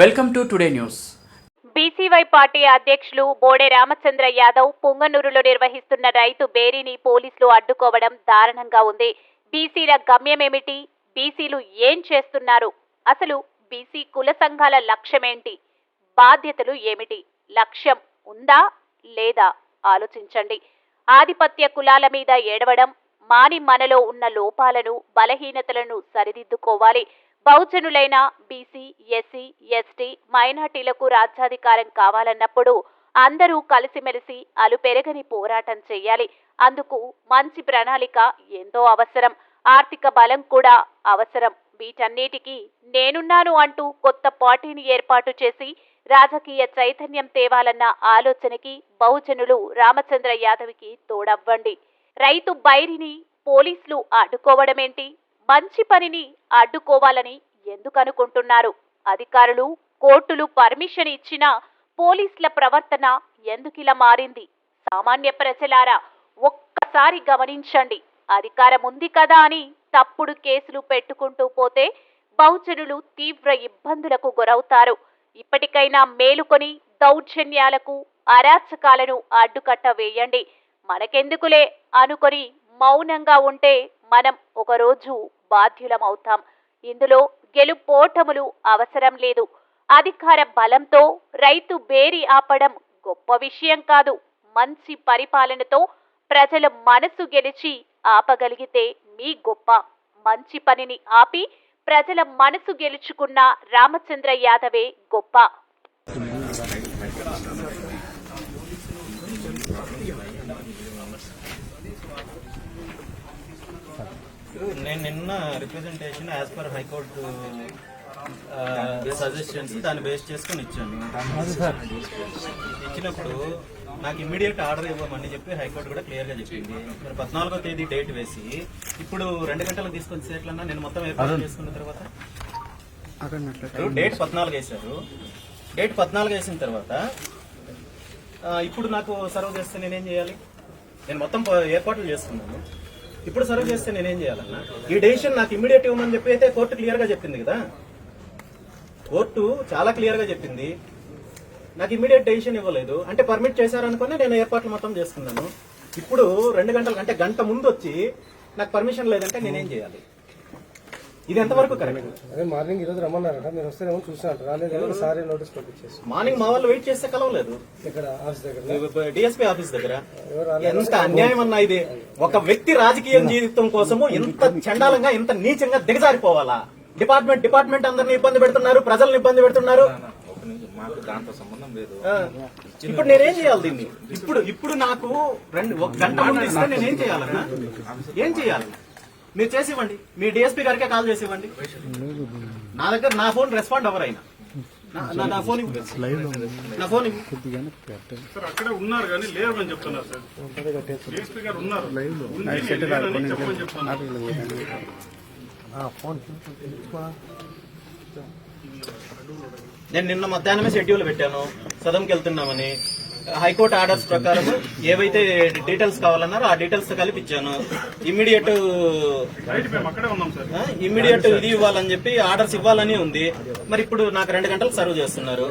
Welcome to today news. BCY party అధ్యక్షులు బోడే రామచంద్ర యాదవ్ పుంగనూరులో నిర్వహిస్తున్న రైతు బేరీని పోలీసులు అడ్డుకోవడం దారుణంగా ఉంది. బీసీల గమ్యమేమిటి? బీసీలు ఏం చేస్తున్నారు? అసలు బీసీ కుల సంఘాల లక్ష్యమేంటి? బాధ్యతలు ఏమిటి? లక్ష్యం ఉందా లేదా? ఆలోచించండి. ఆధిపత్య కులాల మీద ఏడవడం మాని మనలో ఉన్న లోపాలను బలహీనతలను సరిదిద్దుకోవాలి. బహుజనులైన B C S C S T మైనార్టీలకు రాజ్యాధికారం కావాలన్నప్పుడు అందరూ కలిసిమెలిసి అలుపెరగని పోరాటం చేయాలి. అందుకు మంచి ప్రణాళిక ఎంతో అవసరం. ఆర్థిక బలం కూడా అవసరం. వీటన్నిటికీ నేనున్నాను అంటూ కొత్త పార్టీని ఏర్పాటు చేసి రాజకీయ చైతన్యం తేవాలన్న ఆలోచనకి బహుజనులు రామచంద్ర యాదవ్కి తోడవ్వండి. రైతు బైరిని పోలీసులు అడ్డుకోవడమేంటి? మంచి పనిని అడ్డుకోవాలని ఎందుకనుకుంటున్నారు అధికారులు కోర్టులు పర్మిషన్ ఇచ్చినా పోలీసుల ప్రవర్తన ఎందుకిలా మారింది? సామాన్య ప్రజలారా ఒక్కసారి గమనించండి. అధికారం ఉంది కదా అని తప్పుడు కేసులు పెట్టుకుంటూ పోతే బహుజనులు తీవ్ర ఇబ్బందులకు గురవుతారు. ఇప్పటికైనా మేలుకొని దౌర్జన్యాలకు అరాచకాలను అడ్డుకట్ట వేయండి. మనకెందుకులే అనుకొని మౌనంగా ఉంటే మనం ఒకరోజు బాధ్యులమవుతాం. ఇందులో గెలుపోటములు అవసరం లేదు. అధికార బలంతో రైతు బేరి ఆపడం గొప్ప విషయం కాదు. మంచి పరిపాలనతో ప్రజల మనసు గెలిచి ఆపగలిగితే మీ గొప్ప మంచి పనిని ఆపి ప్రజల మనసు గెలుచుకున్న రామచంద్ర యాదవే గొప్ప. నేను నిన్న representation as per high court suggestions దాన్ని బేస్ చేసుకొని ఇచ్చాను. ఇచ్చినప్పుడు నాకు ఇమ్మీడియట్ ఆర్డర్ ఇవ్వమని చెప్పి హైకోర్టు కూడా క్లియర్గా చెప్పింది. మరి పద్నాలుగో తేదీ డేట్ వేసి ఇప్పుడు రెండు గంటలకు తీసుకొని సేట్లన్నా నేను మొత్తం ఏర్పాటు చేసుకున్న తర్వాత? డేట్ పద్నాలుగు వేశారు. డేట్ పద్నాలుగు వేసిన తర్వాత ఇప్పుడు నాకు సర్వ్ చేస్తే నేనేం చేయాలి? నేను మొత్తం ఏర్పాట్లు చేసుకున్నాను. ఇప్పుడు సర్వ్ చేస్తే నేనేం చేయాలన్నా? ఈ డెసిషన్ నాకు ఇమ్మీడియట్ ఇవ్వమని చెప్పి అయితే కోర్టు క్లియర్గా చెప్పింది కదా? కోర్టు చాలా క్లియర్గా చెప్పింది. నాకు ఇమ్మీడియట్ డెసిషన్ ఇవ్వలేదు. అంటే పర్మిట్ చేశారనుకుని నేను ఏర్పాట్లు మొత్తం చేసుకున్నాను. ఇప్పుడు రెండు గంటల అంటే గంట ముందు వచ్చి నాకు పర్మిషన్ లేదంటే నేనేం చేయాలి? ఇది ఎంతవరకు కరెక్ట్ అదే మార్నింగ్ ఈరోజు రమ్మన్నారట. మీరు వస్తేనేమో చూసినట్టు రాలేదు సారీ నోటీస్ పంపించేసి. మార్నింగ్ మా వాళ్ళు వెయిట్ చేస్తే కలవలేదు ఇక్కడ ఆఫీస్ దగ్గర. డిఎస్పీ ఆఫీస్ దగ్గర. ఎంత అన్యాయం అన్నా ఇది. ఒక వ్యక్తి రాజకీయ జీవితం కోసము ఇంత చండాలంగా ఇంత నీచంగా దిగజారిపోవాలా? డిపార్ట్మెంట్ డిపార్ట్మెంట్ అందరిని ఇబ్బంది పెడుతున్నారు ప్రజల్ని ఇబ్బంది పెడుతున్నారు. మాకు దాంతో సంబంధం లేదు. ఇప్పుడు నేనేం చేయాలి దీన్ని? ఇప్పుడు ఇప్పుడు నాకు రెండు ఒక గంట ముందు ఇస్తే నేనేం చేయాలన్నా? ఏం చేయాలి? మీరు చేసి ఇవ్వండి మీ డిఎస్పీ గారికే కాల్ చేసి ఇవ్వండి నా దగ్గర నా ఫోన్ రెస్పాండ్ అవ్వరు ఆయన. నా- ఫోన్. నా ఫోన్. సార్ అక్కడే ఉన్నారు కానీ లేరు అని చెప్తున్నారు సార్. డిఎస్పీ గారు ఉన్నారు. ఉండి నేను లేనని చెప్పమని చెప్తున్నారు. నేను నిన్న మధ్యాహ్నమే షెడ్యూల్ పెట్టాను. సదంకి వెళ్తున్నామని. హైకోర్టు ఆర్డర్స్ ప్రకారం ఏవైతే డీటెయిల్స్ కావాలన్నారో ఆ డీటెయిల్స్ కలిపి ఇచ్చాను. ఇమ్మీడియట్ ఇమ్మీడియట్ ఇది ఇవ్వాలని చెప్పి ఆర్డర్స్ ఇవ్వాలని ఉంది. మరి ఇప్పుడు నాకు రెండు గంటలు సర్వ్ చేస్తున్నారు.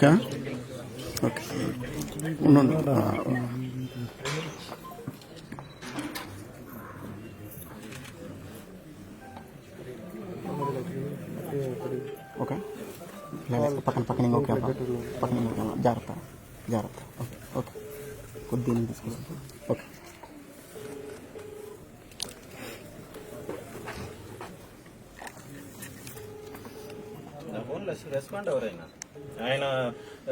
ఓకే? ఓకే. ఉండండి ఓకే. పక్కన పక్కన ఓకే పక్కన జాగ్రత్త జాగ్రత్త. Okay okay. కొద్దిగా తీసుకుంటాం ఓకే. రెస్పాండ్ ఎవరైనా? ఆయన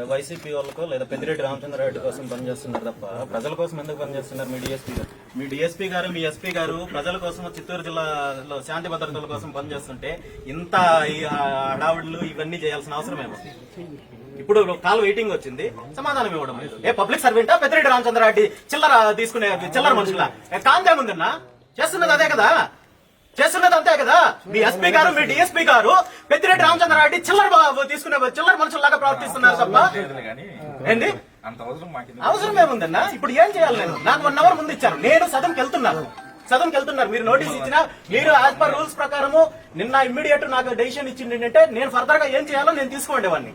వైసీపీ వాళ్ళకో లేదా పెద్దిరెడ్డి రామచంద్రారెడ్డి కోసం పనిచేస్తున్నారు తప్ప ప్రజల కోసం ఎందుకు పనిచేస్తున్నారు మీ డిఎస్పీ గారు? మీ డిఎస్పీ గారు మీ ఎస్పీ గారు ప్రజల కోసం చిత్తూరు జిల్లాలో శాంతి భద్రతల కోసం పనిచేస్తుంటే ఇంత ఈ హడావుడులు ఇవన్నీ చేయాల్సిన అవసరమే ఇప్పుడు కాల్ వెయిటింగ్ వచ్చింది సమాధానం ఇవ్వడం ఏ పబ్లిక్ సర్వెంటా? పెద్దిరెడ్డి రామచంద్రారెడ్డి చిల్లర తీసుకునే చిల్లర మనుషుల? కాంతేముందన్నా చేస్తున్నది అదే కదా? చేస్తున్నది అంతే కదా? మీ ఎస్పీ గారు మీ డిఎస్పీ గారు పెద్దిరెడ్డి రామచంద్రారెడ్డి చిల్లర తీసుకునే చిల్లర మనుషుల్లాగా ప్రవర్తిస్తున్నారు తప్ప ఏంది? అంత అవసరం ఏముందన్నా ఇప్పుడు ఏం చేయాలి నేను? నాకు వన్ అవర్ ముందు ఇచ్చారు. నేను సదన్కి వెళ్తున్నాను. సదన్కి వెళ్తున్నారు. మీరు నోటీస్ ఇచ్చినా మీరు యాజ్ పర్ రూల్స్ ప్రకారము నిన్న ఇమ్మీడియట్ నాకు డెసిషన్ ఇచ్చింది ఏంటంటే నేను ఫర్దర్గా ఏం చేయాలో నేను తీసుకోండేవాడిని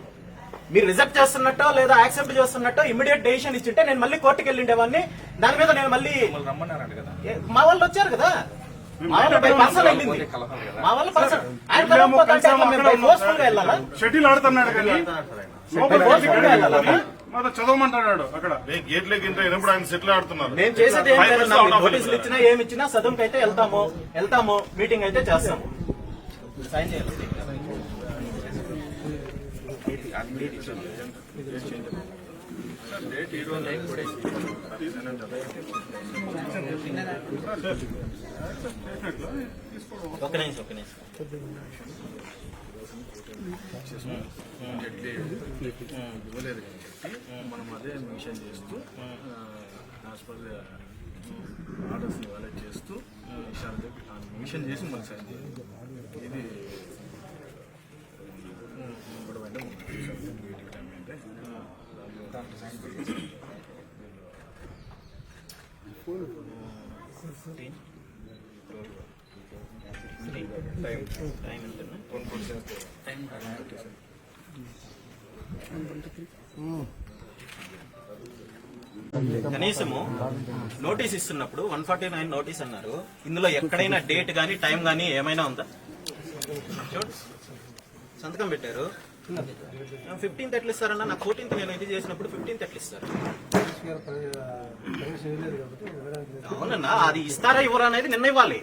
మీరు రిజెక్ట్ చేస్తున్నట్టో లేదా యాక్సెప్ట్ చేస్తున్నట్టో ఇమ్మీడియట్ డెసిషన్ ఇచ్చింటే నేను మళ్ళీ కోర్టుకి వెళ్ళిండేవాడిని దాని మీద నేను మళ్ళీ మా వాళ్ళు వచ్చారు కదా? షటిల్ ఆడుతున్నాడు కానీ చదవమంటాడు అక్కడ. గేట్లే గింట ఎప్పుడు ఆయన సెటిల్ ఆడుతున్నారు. మేము చేసేది నోటీసులు. ఇచ్చినా ఏమి ఇచ్చినా సదుంకి అయితే వెళ్తాము. వెళ్తాము. మీటింగ్ అయితే చేస్తాము. సైన్ చేయాలి. ఒక నిమిషం ఒక నిమిషం. ఇవ్వలేదు కాబట్టి మనం అదే మిషన్ చేస్తూ హాస్పిటల్ ఆర్డర్స్ వైలేట్ చేస్తూ విషయాలు మిషన్ చేసి మనకు సైన్ చేయాలి ఇది గొడవ అంటే మీటింగ్ టైం అంటే టైం కనీసము నోటీస్ ఇస్తున్నప్పుడు వన్ ఫార్టీ నైన్ నోటీస్ అన్నారు. ఇందులో ఎక్కడైనా డేట్ గానీ టైం గానీ ఏమైనా ఉందా? సంతకం పెట్టారు. ఫిఫ్టీన్త్ ఎట్లు ఇస్తారన్నా? నాకు ఫోర్టీన్త్ నేను ఇది చేసినప్పుడు ఫిఫ్టీన్త్ ఎట్లు ఇస్తారు? అవునన్నా అది ఇస్తారా ఇవ్వరా అనేది నిన్న ఇవ్వాలి.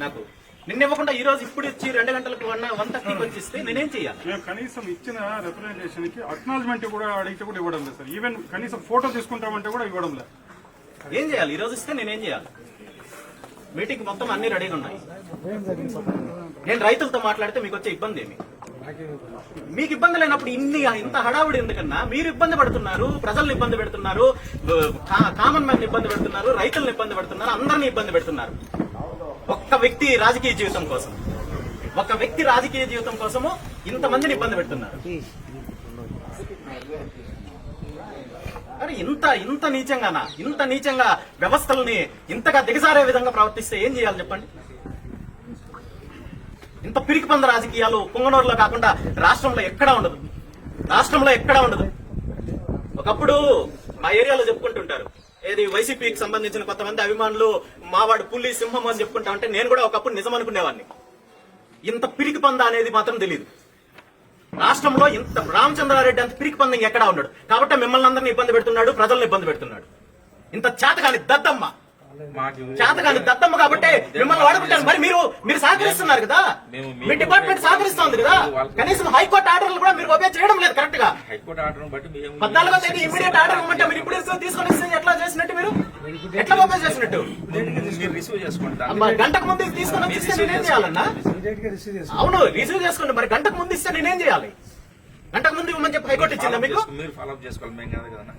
నాకు నిన్న ఇవ్వకుండా ఈ రోజు ఇప్పుడు ఇచ్చి రెండు గంటలకు వన్ వన్ థర్టీకి వచ్చి ఇస్తే నేనేం చేయాలి మేము కనీసం ఇచ్చిన రిప్రజెంటేషన్కి అక్నాలజ్మెంట్ కూడా అడిగితే కూడా ఇవ్వడం లేదు సార్. ఈవెన్ కనీసం ఫోటో తీసుకుంటామంటే కూడా ఇవ్వడం లేదు. ఏం చేయాలి ఈ రోజు ఇస్తే నేనేం చేయాలి మీటింగ్ మొత్తం అన్ని రెడీగా ఉన్నాయి. నేను రైతులతో మాట్లాడితే మీకు వచ్చే ఇబ్బంది ఏమి? మీకు ఇబ్బంది లేనప్పుడు ఇన్ని ఇంత హడావుడి ఎందుకన్నా? మీరు ఇబ్బంది పడుతున్నారు ప్రజల్ని ఇబ్బంది పెడుతున్నారు కామన్ మ్యాన్ ఇబ్బంది పెడుతున్నారు రైతులను ఇబ్బంది పెడుతున్నారు అందరిని ఇబ్బంది పెడుతున్నారు. ఒక్క వ్యక్తి రాజకీయ జీవితం కోసం ఒక వ్యక్తి రాజకీయ జీవితం కోసము ఇంతమందిని ఇబ్బంది పెడుతున్నారు. అరే ఇంత ఇంత నీచంగానా? ఇంత నీచంగా వ్యవస్థల్ని ఇంతగా దిగజారే విధంగా ప్రవర్తిస్తే ఏం చేయాలి చెప్పండి? ఇంత పిరికి పంద రాజకీయాలు పుంగనూరులో కాకుండా రాష్ట్రంలో ఎక్కడా ఉండదు. రాష్ట్రంలో ఎక్కడా ఉండదు. ఒకప్పుడు మా ఏరియాలో చెప్పుకుంటుంటారు. ఏది వైసీపీకి సంబంధించిన కొంతమంది అభిమానులు మావాడు పుల్లి సింహం అని చెప్పుకుంటా ఉంటే నేను కూడా ఒకప్పుడు నిజం అనుకునేవాడిని ఇంత పిరికి పంద అనేది మాత్రం తెలియదు రాష్ట్రంలో ఇంత రామచంద్రారెడ్డి అంత పిరికి పందం ఎక్కడా ఉన్నాడు కాబట్టి మిమ్మల్ని అందరినీ ఇబ్బంది పెడుతున్నాడు ప్రజలను ఇబ్బంది పెడుతున్నాడు. ఇంత చేతగాని దద్దమ్మ. చేతగాని దద్దమ్మ కాబట్టి మిమ్మల్ని వాడుకుంటాను. మరి మీరు మీరు సహకరిస్తున్నారు కదా? మీ డిపార్ట్మెంట్ సహకరిస్తోంది కదా? కనీసం హైకోర్టు ఆర్డర్లు కూడా మీరు ఒబే చేయడం లేదు కరెక్ట్గా? హైకోర్టు ఆర్డర్ బట్టి పద్నాలుగో తేదీ ఇమీడియట్ ఆర్డర్ ఇవ్వమంటే మీరు ఇప్పుడు ఇస్తే తీసుకొని ఇస్తే ఎట్లా చేసినట్టు మీరు? ఎట్లా ఒబే చేసినట్టు? గంటకు ముందు తీసుకొని ఇస్తే నేనేం చేయాలన్నా? అవును రిసీవ్ చేసుకోండి. మరి గంటకు ముందు ఇస్తే నేనేం చేయాలి? గంటకు ముందు ఇవ్వమని చెప్పి హైకోర్టు ఇచ్చిందా మీకు? మీరు ఫాలో అప్ చేసుకోవాలి. మేము కాదు కదా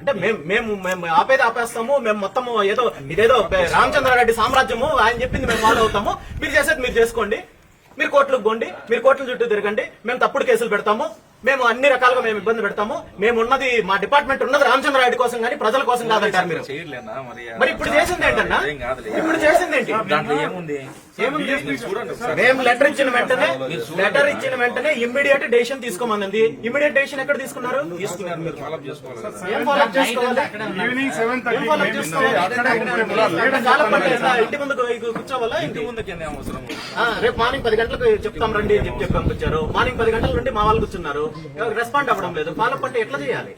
అంటే మేము మేము మేము ఆపేది ఆపేస్తాము మేము మొత్తం ఏదో ఇదేదో రామచంద్రారెడ్డి సామ్రాజ్యము ఆయన చెప్పింది మేము ఫాలో అవుతాము. మీరు చేసేది మీరు చేసుకోండి. మీరు కోర్టులకు పోండి మీరు కోర్టుల చుట్టూ తిరగండి. మేము తప్పుడు కేసులు పెడతాము. మేము అన్ని రకాలుగా మేము ఇబ్బంది పెడతాము. మేము ఉన్నది మా డిపార్ట్మెంట్ ఉన్నది రామచంద్రారెడ్డి కోసం కానీ ప్రజల కోసం కాదంటారు మీరు. మరి? మరి ఇప్పుడు చేసింది ఏంటన్నా? ఇప్పుడు చేసింది ఏంటి? మేము లెటర్ ఇచ్చిన వెంటనే లెటర్ ఇచ్చిన వెంటనే ఇమ్మీడియట్ డెసిషన్ తీసుకోమన్నది ఇమ్మీడియట్ డెసిషన్ ఎక్కడ తీసుకున్నారు. ఇంటి ముందు కూర్చోవాలా? ఇంటి ఆ, రేపు మార్నింగ్ పది గంటలకు చెప్తాం రండి అని చెప్పి చెప్పి పంపించారు. మార్నింగ్ పది గంటల నుండి మా వాళ్ళు కూర్చున్నారు. రెస్పాండ్ అవ్వడం లేదు. ఫాలో అంటే ఎట్లా చేయాలి?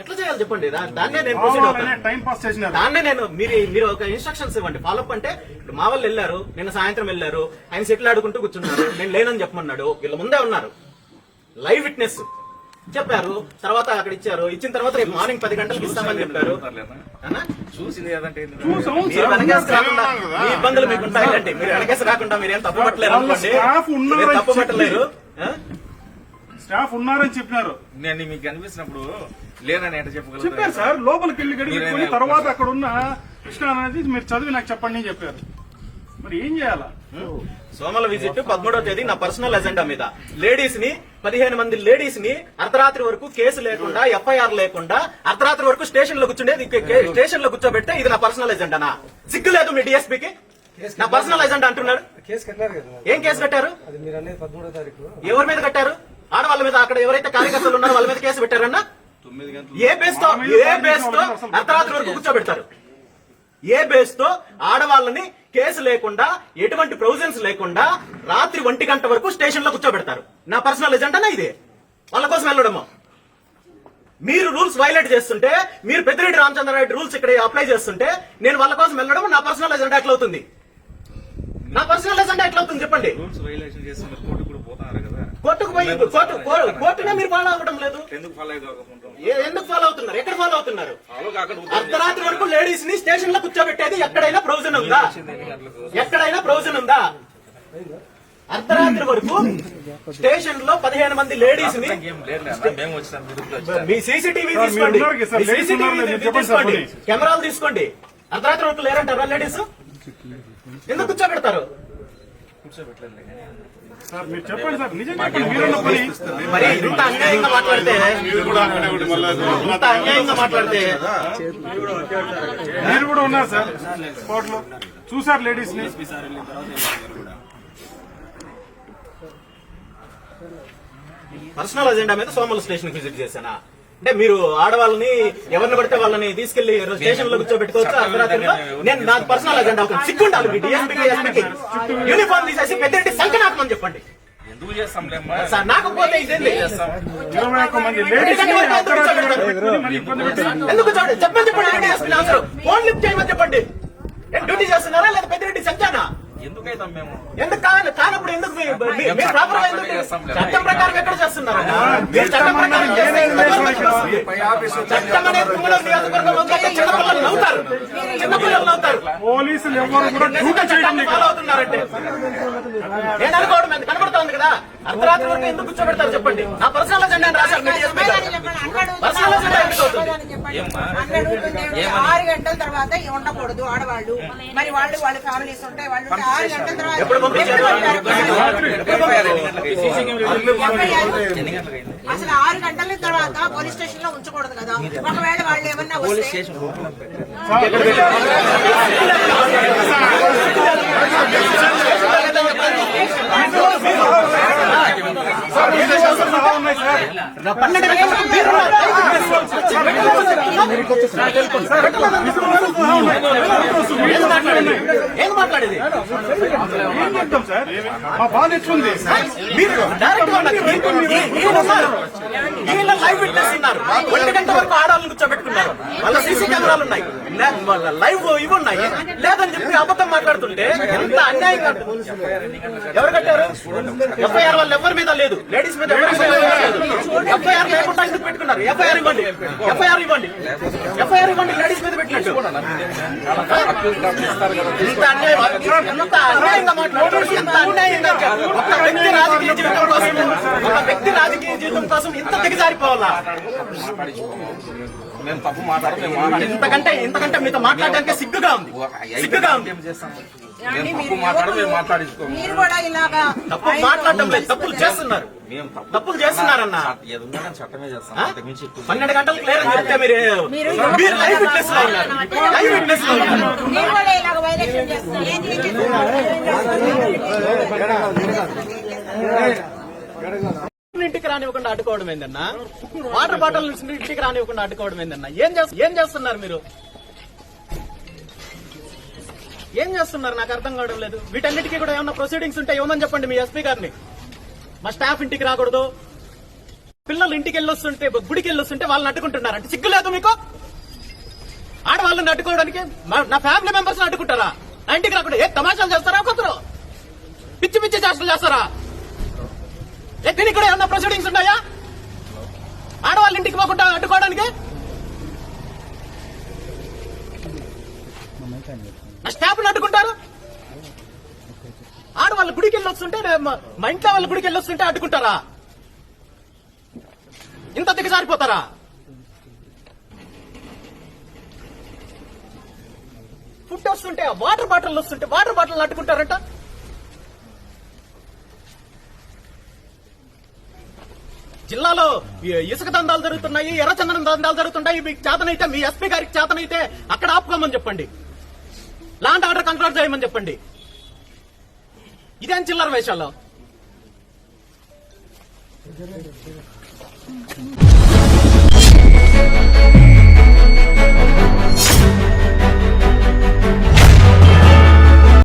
ఎట్లా చేయాలి చెప్పండి. దాన్నే నేను ప్రొసీడ్ అవుతాను టైం పాస్ చేసినారు. దాన్నే నేను మీరు మీరు ఒక ఇన్స్ట్రక్షన్స్ ఇవ్వండి. ఫాలో అప్ అంటే ఇప్పుడు మా వాళ్ళు వెళ్ళారు నిన్న సాయంత్రం వెళ్ళారు ఆయన సెటిల్ ఆడుకుంటూ కూర్చున్నారు నేను లేనని చెప్పమన్నాడు వీళ్ళ ముందే ఉన్నారు. లైవ్ విట్నెస్ చెప్పారు తర్వాత అక్కడ ఇచ్చారు ఇచ్చిన తర్వాత రేపు మార్నింగ్ పది గంటలకు ఇస్తామని చెప్పారు? చూసింది మీ ఇబ్బందులు మీకు ఉంటాయండి మీరు వెనకేసి రాకుండా మీరు ఏం తప్పు పట్టలేరు తప్పు పట్టలేరు? స్టాఫ్ ఉన్నారని చెప్పినారు. నేను మీకు కనిపిస్తున్నప్పుడు లేనని ఎట్ట చెప్పగలరు చెప్పారు సార్ లోపలికి వెళ్ళి తర్వాత అక్కడ ఉన్న కృష్ణ అనేది మీరు చదివి నాకు చెప్పండి చెప్పారు. మరి ఏం చేయాలా? సోమల విజిట్ పదమూడవ తేదీ నా పర్సనల్ ఎజెండా మీద. లేడీస్ని పదిహేను మంది లేడీస్ని అర్ధరాత్రి వరకు కేసు లేకుండా ఎఫ్ఐఆర్ లేకుండా అర్ధరాత్రి వరకు స్టేషన్లో కూర్చుండేది స్టేషన్లో కూర్చోబెట్టే ఇది నా పర్సనల్ ఎజెండానా సిగ్గు లేదు మీ డిఎస్పీకి నా పర్సనల్ ఎజెండా అంటున్నాడు కేసు కట్టినారు కదా ఏం కేసు కట్టారు? ఎవరి మీద కట్టారు? ఆడవాళ్ళ మీద అక్కడ ఎవరైతే కార్యకర్తలు ఉన్నారో వాళ్ళ మీద కేసు పెట్టారన్నా? ఏ బేస్తో ఏ బేస్తో అర్ధరాత్రి వరకు కూర్చోబెడతారు? ఏ బేస్తో ఆడవాళ్ళని కేసు లేకుండా ఎటువంటి ప్రొవిజన్స్ లేకుండా రాత్రి ఒంటి గంట వరకు స్టేషన్లో కూర్చోబెడతారు? నా పర్సనల్ ఎజెండానా ఇది? వాళ్ళ కోసం వెళ్ళడము? మీరు రూల్స్ వైలేట్ చేస్తుంటే మీరు పెద్దిరెడ్డి రామచంద్రారెడ్డి రూల్స్ ఇక్కడ అప్లై చేస్తుంటే నేను వాళ్ళ కోసం వెళ్ళడం నా పర్సనల్ ఎజెండా ఎట్లా అవుతుంది? నా పర్సనల్ ఎజెండా ఎట్లా అవుతుంది చెప్పండి? రూల్స్ వైలేషన్ చేస్తే మీరు కోర్టు కూడా పోతున్నారు కదా కోర్టుకు పోయి కోర్టు కో- కోర్టునే మీరు ఫాలో అవ్వడం లేదు. ఎందుకు ఫాలో ఎందుకు ఫాలో అవుతున్నారు? ఎక్కడ ఫాలో అవుతున్నారు? అర్ధరాత్రి వరకు లేడీస్ని స్టేషన్లో కూర్చోబెట్టేది ఎక్కడైనా ప్రొవిజన్ ఉందా? ఎక్కడైనా ప్రొవిజన్ ఉందా? అర్ధరాత్రి వరకు స్టేషన్లో పదిహేను మంది లేడీస్ని. మీ సీసీటీవీ తీసుకోండి. సార్ తీసుకోండి. కెమెరాలు తీసుకోండి. అర్ధరాత్రి వరకు లేరంటారా లేడీస్? ఎందుకు కూర్చోబెడతారు? సార్ మీరు చెప్పండి సార్ నిజం చెప్పండి మీరన్న పని. మరి ఇంత అన్యాయంగా మాట్లాడితే ఇంత అన్యాయంగా మాట్లాడితే మీరు కూడా ఉన్నారు సార్ స్పాట్లో చూసారు లేడీస్ని. పర్సనల్ అజెండా మీద సోమల స్టేషన్ విజిట్ చేశానా? అంటే మీరు ఆడవాళ్ళని ఎవరిని పడితే వాళ్ళని తీసుకెళ్ళి స్టేషన్లో కూర్చోబెట్టుకోవచ్చు? అర్ధరాత్రిలో నేను నాకు పర్సనల్ అజెండా అవుతుంది సిగ్గుండాలి మీ డిఎస్పీకి ఎస్పీకి యూనిఫామ్ తీసేసి పెద్దరెడ్డి సంకనాకమని చెప్పండి. ఎందుకు సార్ నాకపోతే ఇదేంది? చూడండి చెప్పండి? ఆన్సర్ ఫోన్ లిఫ్ట్ చేయమని చెప్పండి. డ్యూటీ చేస్తున్నారా? లేదా పెద్దరెడ్డి సంచానా ఎందుకైతాం మేము ఎందుకు కాని కానప్పుడు ఎందుకు మీ- మీ- మీ ప్రాపర్ ఎందుకు? చట్టం ప్రకారం ఎక్కడ చేస్తున్నారు? మీరు చట్టం ప్రకారం చట్టం చిన్నపిల్లలు నవ్వుతారు. చిన్నపిల్లలు నవ్వుతారు. పోలీసులు ఎవరు. ఫాలో అవుతున్నారంటే. నేను అనుకోవడం ఎంత కనబడుతోంది కదా? అర్ధరాత్రి వరకు ఎందుకు కూర్చోబెడతారు చెప్పండి. నా పర్సనల్ రాశారు. పర్సనల్ ఎందుకు ఆరు గంటల తర్వాత ఉండకూడదు ఆడవాళ్ళు. మరి వాళ్ళు వాళ్ళ ఫ్యామిలీస్ ఉంటాయి వాళ్ళు ఎప్పుడు పంపించారు? అసలు ఆరు గంటల తర్వాత పోలీస్ స్టేషన్లో ఉంచకూడదు కదా. ఒకవేళ వాళ్ళు ఏమన్నా గంటలకు మీరు ఏం మాట్లాడేది ఏం చెప్తాం సార్ మా బాధ ఎట్లుంది మీరు లైవ్ విట్నెస్ ఉన్నారు ఒంటి గంట వరకు ఆడాలని కూర్చోబెట్టుకున్నారు వాళ్ళ సీసీ కెమెరాలు ఉన్నాయి వాళ్ళ లైవ్ ఇవి ఉన్నాయి లేదని చెప్పి అబద్ధం మాట్లాడుతుంటే ఎంత అన్యాయంగా ఎవరు కట్టారు? ఎఫ్ఐఆర్ వాళ్ళు ఎవరి మీద లేదు. లేడీస్ మీద ఎఫ్ఐఆర్ లేకుండా ఎందుకు పెట్టుకున్నారు ఎఫ్ఐఆర్ ఇవ్వండి ఎఫ్ఐఆర్ ఇవ్వండి ఎఫ్ఐఆర్ ఇవ్వండి లేడీస్ మీద పెట్టినట్టు ఇంత అన్యాయం ఎంత అన్యాయంగా మాట్లాడుతున్నారు ఎంత అన్యాయంగా ఒక వ్యక్తి రాజకీయ జీవితం కోసం ఒక వ్యక్తి రాజకీయ జీవితం కోసం ఇంత దిగజారిపోవాలా మేము తప్పు ఇంతకంటే ఇంతకంటే మీతో మాట్లాడడానికి సిగ్గుగా ఉంది సిగ్గుగా ఉంది తప్పు మాట్లాడడం మేము మాట్లాడించుకోము మీరు కూడా ఇలాగా తప్పు మాట్లాడటం లేదు తప్పులు చేస్తున్నారు. మేము తప్పు తప్పులు చేస్తున్నారన్న. ఏది ఉన్నా కానీ చట్టమే చేస్తాం. ఆ? అంతకుమించి ఎక్కువ పన్నెండు గంటలకు లేరని చెప్తే మీరు మీరు లైవ్ విట్నెస్లో ఉన్నారు. లైవ్ విట్నెస్లో ఉన్నారు. మీరు కూడా ఇలాగ వైలేషన్ చేస్తున్నారు. ఏం చేస్తున్నారు? ఇంటికి రానివ్వకుండా అడ్డుకోవడం ఏందన్నా? వాటర్ బాటిల్ నుంచి ఇంటికి రానివ్వకుండా అడ్డుకోవడం ఏందన్నా? ఏం చేస్తున్నారు మీరు? ఏం చేస్తున్నారు? నాకు అర్థం కావడం లేదు. వీటన్నిటికీ కూడా ఏమన్నా ప్రొసీడింగ్స్ ఉంటే ఏమని చెప్పండి మీ ఎస్పీ గారిని? మా స్టాఫ్ ఇంటికి రాకూడదు. పిల్లలు ఇంటికి వెళ్ళొస్తుంటే గుడికి వెళ్ళొస్తుంటే వాళ్ళని అడ్డుకుంటున్నారు అంటే సిగ్గు లేదు మీకు? ఆడవాళ్ళని అడ్డుకోవడానికి నా ఫ్యామిలీ మెంబర్స్ అడ్డుకుంటారా? నా ఇంటికి రాకుండా ఏ తమాషాలు చేస్తారా ఒక్కొక్కరు పిచ్చి పిచ్చి చేష్టలు చేస్తారా? ఏ దీనికి కూడా ఏమన్నా ప్రొసీడింగ్స్ ఉన్నాయా? ఆడవాళ్ళ ఇంటికి పోకుండా అడ్డుకోవడానికి నా స్టాఫ్ అడ్డుకుంటారు? ఆడవాళ్ళ గుడికి వెళ్ళొస్తుంటే మా ఇంట్లో వాళ్ళ గుడికి వెళ్ళొస్తుంటే అడ్డుకుంటారా? ఇంత దిగజారిపోతారా? ఫుడ్ వస్తుంటే వాటర్ బాటిల్ వస్తుంటే వాటర్ బాటిల్ అట్టుకుంటారంట జిల్లాలో ఇసుక దందాలు జరుగుతున్నాయి ఎర్రచందనం దందాలు జరుగుతున్నాయి మీకు చేతనైతే మీ ఎస్పీ గారికి చేతనైతే అక్కడ ఆపుకోమని చెప్పండి. లాంటి ఆర్డర్ కంట్రోల్ చేయమని చెప్పండి. ఇదేం చిల్లర వేషాల్లో